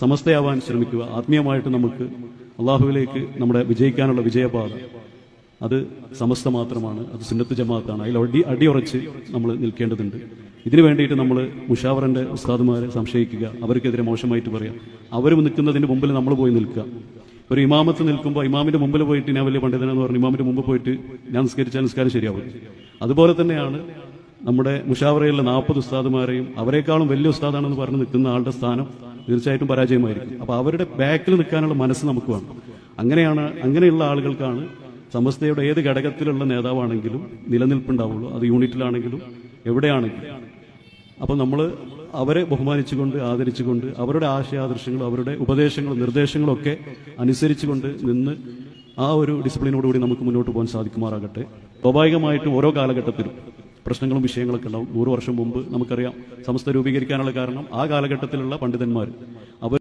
സമസ്തയാവാൻ ശ്രമിക്കുക. ആത്മീയമായിട്ട് നമുക്ക് അള്ളാഹുവിലേക്ക് നമ്മുടെ വിജയിക്കാനുള്ള വിജയപാത അത് സമസ്ത മാത്രമാണ്. അത് സുന്നത്ത് ജമാഅത്താണ്. അതിൽ അടി അടിയുറച്ച് നമ്മൾ നിൽക്കേണ്ടതുണ്ട്. ഇതിനു വേണ്ടിയിട്ട് നമ്മൾ മുഷാവറിന്റെ ഉസ്താദുമാരെ സംശയിക്കുക. അവർക്കെതിരെ മോശമായിട്ട് പറയാം. അവർ നിൽക്കുന്നതിന് മുമ്പിൽ നമ്മൾ പോയി നിൽക്കുക. ഒരു ഇമാമത്ത് നിൽക്കുമ്പോൾ ഇമാമിന്റെ മുമ്പിൽ പോയിട്ട് ഞാൻ വലിയ പണ്ഡിതനെന്ന് പറഞ്ഞു ഇമാമിന്റെ മുമ്പ് പോയിട്ട് ഞാൻ നിസ്കരിച്ചാൽ നിസ്കാരം ശരിയാവും. അതുപോലെ തന്നെയാണ് നമ്മുടെ മുഷാവറയിലെ നാൽപ്പത് ഉസ്താദുമാരെയും അവരെക്കാളും വലിയ ഉസ്താദാണെന്ന് പറഞ്ഞ് നിൽക്കുന്ന ആളുടെ സ്ഥാനം തീർച്ചയായിട്ടും പരാജയമായിരിക്കും. അപ്പൊ അവരുടെ ബാക്കിൽ നിൽക്കാനുള്ള മനസ്സ് നമുക്ക് വേണം. അങ്ങനെയാണ് അങ്ങനെയുള്ള ആളുകൾക്കാണ് സമസ്തയുടെ ഏത് ഘടകത്തിലുള്ള നേതാവാണെങ്കിലും നിലനിൽപ്പുണ്ടാവുള്ളൂ. അത് യൂണിറ്റിലാണെങ്കിലും എവിടെയാണെങ്കിലും. അപ്പൊ നമ്മൾ അവരെ ബഹുമാനിച്ചുകൊണ്ട് ആദരിച്ചുകൊണ്ട് അവരുടെ ആശയാദർശങ്ങളും അവരുടെ ഉപദേശങ്ങളും നിർദ്ദേശങ്ങളും ഒക്കെ അനുസരിച്ചുകൊണ്ട് നിന്ന് ആ ഒരു ഡിസിപ്ലിനോടുകൂടി നമുക്ക് മുന്നോട്ട് പോകാൻ സാധിക്കുമാറാകട്ടെ. സ്വാഭാവികമായിട്ടും ഓരോ കാലഘട്ടത്തിലും. പ്രശ്നങ്ങളും വിഷയങ്ങളൊക്കെ ഉണ്ടാവും. നൂറ് വർഷം മുമ്പ് നമുക്കറിയാം സമസ്ത രൂപീകരിക്കാനുള്ള കാരണം ആ കാലഘട്ടത്തിലുള്ള പണ്ഡിതന്മാർ അവർ